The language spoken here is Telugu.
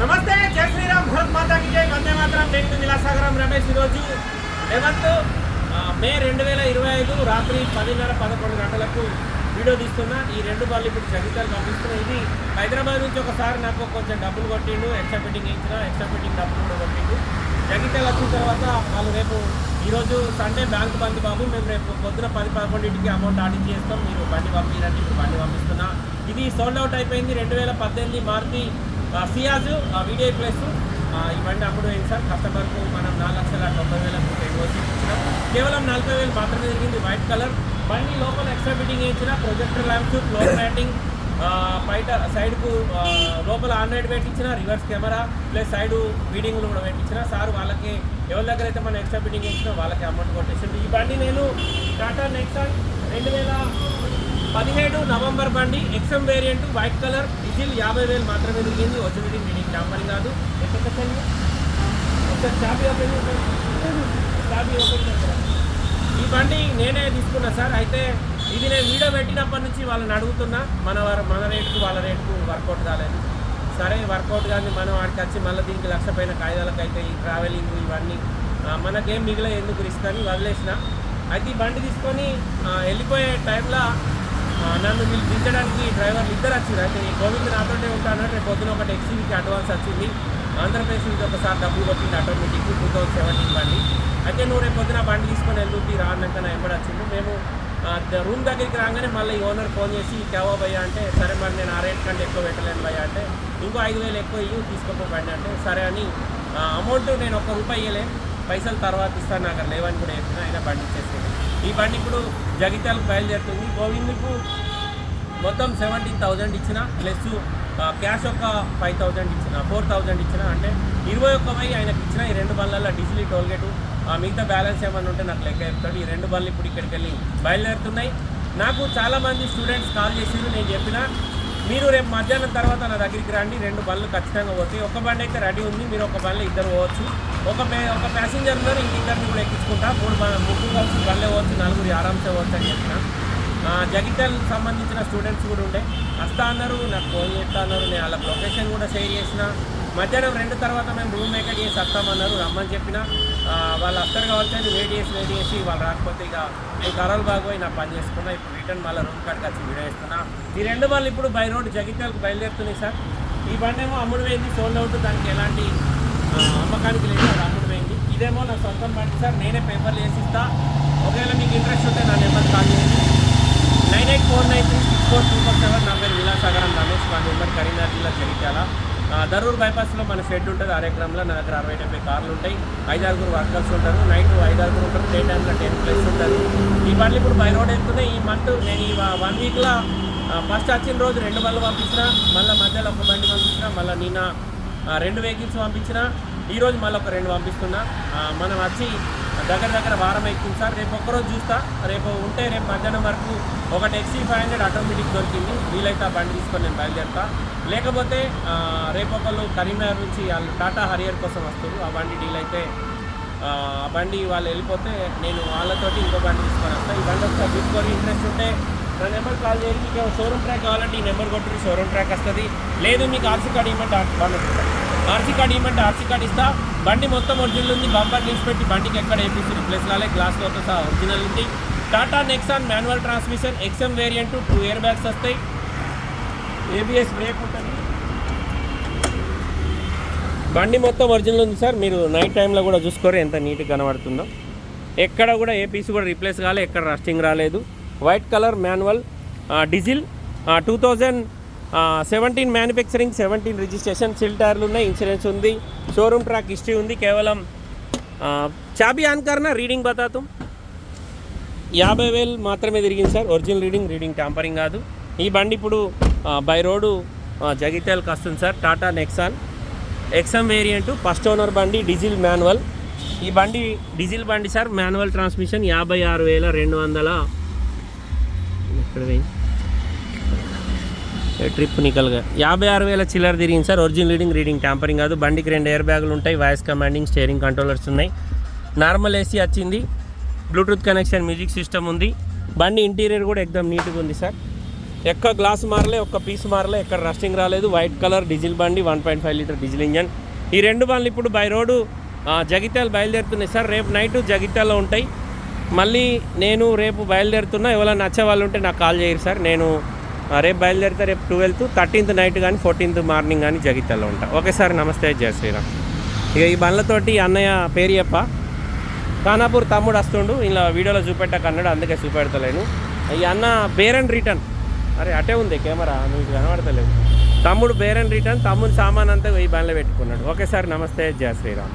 నమస్తే జై శ్రీరామ్ భరత్ మాతాకి జై వందే మాత్రం. నేను నిలాసాగరం రమేష్ ఈరోజు. లెవెన్త్ మే రెండు వేల ఇరవై ఐదు రాత్రి పదిన్నర పదకొండు గంటలకు వీడియో తీస్తున్నా. ఈ రెండు బాల్ ఇప్పుడు జగితాలు పంపిస్తున్నా ఇది హైదరాబాద్ నుంచి ఒకసారి నాకు కొంచెం డబ్బులు కొట్టిండు ఎక్స్ట్రా ఫిట్టింగ్ ఇచ్చిన ఎక్స్ట్రా ఫిట్టింగ్ డబ్బులు కూడా కొట్టిండు. జగిత్యాలు వచ్చిన తర్వాత వాళ్ళు రేపు ఈరోజు సండే బ్యాంక్ బంద్ బాబు మేము రేపు పొద్దున పది పదకొండింటికి అమౌంట్ ఆడిట్ చేస్తాం. మీరు బండి పంపించండి ఇప్పుడు బండి పంపిస్తున్నా. ఇది సోల్డ్ అవుట్ అయిపోయింది. రెండు వేల పద్దెనిమిది మారుతి సియాజ్ ఆ, వీడియో ప్లస్ ఇవన్నీ బండి అప్పుడు అయింది సార్? కస్టమర్కు మనం నాలుగు లక్షల తొంభై వేలకు ఎన్ఓసి ఇచ్చినాం. కేవలం నలభై వేలు మాత్రమే జరిగింది వైట్ కలర్. బండి లోపల ఎక్స్ట్రా ఫిట్టింగ్ వేయించిన ప్రొజెక్టర్ ల్యాంప్స్ ఫ్లోర్ మ్యాటింగ్ బయట సైడ్కు లోపల ఆండ్రాయిడ్ పెట్టించిన రివర్స్ కెమెరా ప్లస్ సైడ్ బీడింగ్లు కూడా పెట్టించిన సార్ వాళ్ళకి ఎవరి దగ్గర అయితే మనం ఎక్స్ట్రా బీడింగ్ వేయించినా వాళ్ళకి అమౌంట్ కొట్టేసింది ఈ బండి నేను టాటా నెక్సాన్ రెండు వేల పదిహేడు నవంబర్ బండి XM variant white colour diesel యాభై వేలు మాత్రమే దిగింది ఒరిజినల్ మీడియం టాంపరింగ్ కాదు. ఓపెన్ ఈ బండి నేనే తీసుకున్నా సార్. అయితే ఇది నేను వీడియో పెట్టినప్పటి నుంచి వాళ్ళని అడుగుతున్నా. మన మన రేటుకు వాళ్ళ రేటుకు వర్కౌట్ కాలేదు. సరే వర్కౌట్ కానీ మనం ఆడికి వచ్చి మళ్ళీ దీనికి లక్ష పైన కాయిదాలకు అయితే ఈ ట్రావెలింగ్ ఇవన్నీ మనకేం మిగిలే ఎందుకు రిస్క్ అని వదిలేసిన. అయితే ఈ బండి తీసుకొని వెళ్ళిపోయే టైంలో నన్ను వీళ్ళు దించడానికి డ్రైవర్లు ఇద్దరు వచ్చారు. అయితే నేను గోవింద్ నాతోనే ఉంటాను రేపు పొద్దున ఒక టెక్సీకి అడ్వాన్స్ వచ్చింది. ఆంధ్రప్రదేశ్ నుంచి ఒకసారి డబ్బులు కొట్టింది ఆటోమేటిక్ టూ థౌసండ్ సెవెంటీన్ బండి. అయితే నువ్వు రేపు పొద్దున బండి తీసుకొని వెళ్ళి రాన్నాక నా ఎంబడి వచ్చింది మేము రూమ్ దగ్గరికి రాగానే మళ్ళీ ఈ ఓనర్ ఫోన్ చేసి కేవా భయ్య అంటే సరే మరి నేను ఆ రేట్ కంటే ఎక్కువ పెట్టలేను భయ్య అంటే ఇంకో ఐదు వేలు ఎక్కువ ఇవ్వు తీసుకోపో బండి అంటే సరే అని అమౌంట్ నేను ఒక్క రూపాయి ఇవ్వలే పైసలు తర్వాత ఇస్తాను నాకు లేవని కూడా చెప్పిన ఆయన బండి ఇచ్చేసింది ఈ బండి ఇప్పుడు జగిత్యాలకు బయలుదేరుతుంది. గోవింద్కు మొత్తం సెవెంటీన్ థౌజండ్ ఇచ్చిన ప్లస్ క్యాష్ ఒక ఫైవ్ థౌజండ్ ఇచ్చిన ఫోర్ థౌజండ్ ఇచ్చిన అంటే ఇరవై ఒక్క వెయ్యి ఆయనకి ఇచ్చిన ఈ రెండు బండ్లలో డీజిల్ టోల్గేటు మిగతా బ్యాలెన్స్ ఏమైనా ఉంటే నాకు లెక్క చెప్తాడు. ఈ రెండు బండ్లు ఇప్పుడు ఇక్కడికి వెళ్ళి బయలుదేరుతున్నాయి. నాకు చాలామంది స్టూడెంట్స్ కాల్ చేసిరు నేను చెప్పిన మీరు రేపు మధ్యాహ్నం తర్వాత నా దగ్గరికి రండి. రెండు బండ్లు ఖచ్చితంగా పోతాయి. ఒక బండి అయితే రెడీ ఉంది. మీరు ఒక బండ్లో ఇద్దరు పోవచ్చు. ఒక ఒక ప్యాసింజర్ ఇంకిద్దరిని ఇద్దరిని కూడా ఎక్కించుకుంటా. మూడు ముగ్గురు కలిసి బళ్ళే పోవచ్చు. నలుగురు ఆరామ్సే పోవచ్చు అని చెప్పిన. ఆ, జగిత్యాల సంబంధించిన స్టూడెంట్స్ కూడా ఉండే. వస్తా అన్నారు. నాకు ఫోన్ చేస్తా అన్నారు. నేను వాళ్ళకి లొకేషన్ కూడా షేర్ చేసిన. మధ్యాహ్నం రెండు తర్వాత మేము రూమ్ మేకర్ చేసి వస్తామన్నారు. రమ్మని చెప్పిన. వాళ్ళు వస్తారు కాబట్టి వెయిట్ చేసి వెయిట్ చేసి వాళ్ళు రాకపోతే ఇక నేను కరోల్ బాగోయి నా పని చేసుకున్నా ఇప్పుడు రిటర్న్ మళ్ళీ రూమ్ కాడికి వచ్చి వీడియో ఈ రెండు వాళ్ళు ఇప్పుడు బై రోడ్ జగిత్యాలకు బయలుదేరుతున్నాయి సార్. ఈ బండి ఏమో అమ్ముడు పోయింది సోల్డ్ అవుట్ దానికి ఎలాంటి అమ్మకానికి లేదు అది అమ్ముడు పోయింది ఇదేమో నా సొంతం బండి సార్ నేనే పేపర్లు వేసి ఇస్తా. ఒకవేళ మీకు ఇంట్రెస్ట్ ఉంటే నా నెంబర్ కాల్ చేయండి. Nine eight four nine three six four two four seven నా పేరు విలాసాగరం రమేష్. మా నెంబర్ కరీంనగర్ జిల్లా జగిత్యాల. దరూర్ బైపాస్లో మన షెడ్ ఉంటుంది. అరేక్రమ్లో నా దగ్గర అరవై డెబ్బై కార్లు ఉంటాయి. ఐదారుగురు వర్కర్స్ ఉంటారు. నైట్ ఐదారుగురు ఉంటారు. డే టైంలో టెన్ ప్లస్ ఉంటారు. ఈ బండ్లు ఇప్పుడు బై రోడ్ వెళ్తున్నాయి ఈ మంత్ నేను ఈ వన్ వీక్లో ఫస్ట్ వచ్చిన రోజు రెండు బండ్లు పంపించిన మళ్ళీ మధ్యలో ఒక బండి పంపించిన మళ్ళీ నిన్న రెండు వెహికల్స్ పంపించిన. ఈరోజు మళ్ళీ ఒక రెండు పంపిస్తున్నా. మనం వచ్చి దగ్గర దగ్గర వారం ఎక్కింది సార్. రేపు ఒక్కరోజు చూస్తా. రేపు ఉంటే రేపు మధ్యాహ్నం వరకు ఒకటి ఎక్సీ ఫైవ్ హండ్రెడ్ ఆటోమేటిక్ దొరికింది. వీలైతే ఆ బండి తీసుకొని నేను బయలుదేరుతా. లేకపోతే రేపు ఒకళ్ళు కరీంనగర్ నుంచి వాళ్ళు టాటా హరియర్ కోసం వస్తారు. ఆ బండి డీల్ అయితే ఆ బండి వాళ్ళు వెళ్ళిపోతే నేను వాళ్ళతోటి ఇంకో బండి తీసుకొని వస్తాను ఈ బండి ఒకసారి తీసుకొని ఇంట్రెస్ట్ ఉంటే నా నెంబర్ కాల్ చేయండి. మీకు షోరూమ్ ట్రాక్ కావాలంటే ఈ నెంబర్ కొట్టుకుని షోరూమ్ ట్రాక్ వస్తుంది. లేదు మీకు ఆర్సీ కార్డ్ ఇవ్వమంటే ఆర్సీ ఆర్సీ కార్డ్ ఇవ్వమంటే ఆర్సీ కార్డ్ ఇస్తా. బండి మొత్తం ఒరిజినల్ ఉంది. బంపర్ లీవ్స్ పెట్టి బండికి ఎక్కడ ఏపీసీ రిప్లేస్ కాలే గ్లాస్లతో సహా ఒరిజినల్ ఉంది. Tata Nexon manual transmission XM variant two air bags వస్తాయి. ఏబిఎస్ బ్రేక్ ఉంటుంది. బండి మొత్తం ఒరిజినల్ ఉంది సార్. మీరు నైట్ టైంలో కూడా చూసుకోరు ఎంత నీట్గా కనబడుతుందో. ఎక్కడ కూడా ఏ పీస్ కూడా రీప్లేస్ కాలే ఎక్కడ రస్టింగ్ రాలేదు. White colour manual diesel two thousand seventeen manufacturing seventeen registration సిల్ టైర్లు ఉన్నాయి ఇన్సూరెన్స్ ఉంది షోరూమ్ ట్రాక్ హిస్టరీ ఉంది కేవలం చాబి చాబీ ఆన్ కర్నా రీడింగ్ బతాతం. యాభై వేలు మాత్రమే తిరిగింది sir original reading reading tampering కాదు. ఈ బండి ఇప్పుడు బై రోడ్డు జగిత్యాలకు వస్తుంది sir Tata Nexon XM variant first owner బండి డీజిల్ మాన్యువల్ ఈ బండి డీజిల్ బండి సార్ మాన్యువల్ ట్రాన్స్మిషన్ యాభై ఆరు వేల రెండు వందల ఎక్కడ ట్రిప్ నికల్గా. యాభై ఆరు వేల చిల్లర తిరిగింది sir. Original reading reading tampering కాదు. బండికి రెండు ఎయిర్ బ్యాగులు ఉంటాయి. వాయిస్ కమాండింగ్ స్టీరింగ్ కంట్రోలర్స్ ఉన్నాయి. నార్మల్ ఏసీ వచ్చింది. బ్లూటూత్ కనెక్షన్ మ్యూజిక్ సిస్టమ్ ఉంది. బండి ఇంటీరియర్ కూడా ఎక్దమ్ నీట్గా ఉంది సార్. ఎక్క గ్లాస్ మారలే ఒక్క పీస్ మారలే ఎక్కడ రస్టింగ్ రాలేదు. వైట్ కలర్ డీజిల్ బండి one point five litre diesel engine ఈ రెండు బండ్లు ఇప్పుడు బై రోడ్డు ఆ, జగిత్యాల బయలుదేరుతున్నాయి సార్. రేపు నైట్ జగిత్యాలలో ఉంటాయి. మళ్ళీ నేను రేపు బయలుదేరుతున్నా. ఎవరైనా నచ్చే వాళ్ళు ఉంటే నాకు కాల్ చేయరు సార్. నేను రేపు బయలుదేరితే రేపు ట్వెల్త్ థర్టీన్త్ నైట్ కానీ ఫోర్టీన్త్ మార్నింగ్ కానీ జగిత్యాలో ఉంటా. ఒకేసారి నమస్తే జయ శ్రీరామ్. ఇక ఈ బండ్లతోటి అన్నయ్య పేరియప్ప. ఖానాపూర్ తమ్ముడు వస్తుండు ఇలా వీడియోలో చూపెట్టక అన్నాడు అందుకే చూపెడతలేను. ఈ అన్న బేర్ అండ్ రిటర్న్ అరే అటే ఉంది కెమెరా నువ్వు కనబడతలేదు. తమ్ముడు బేర్ అండ్ రిటర్న్ తమ్ముడు సామాన్ అంతా ఈ బండ్లో పెట్టుకున్నాడు. ఒకేసారి నమస్తే జయ శ్రీరామ్.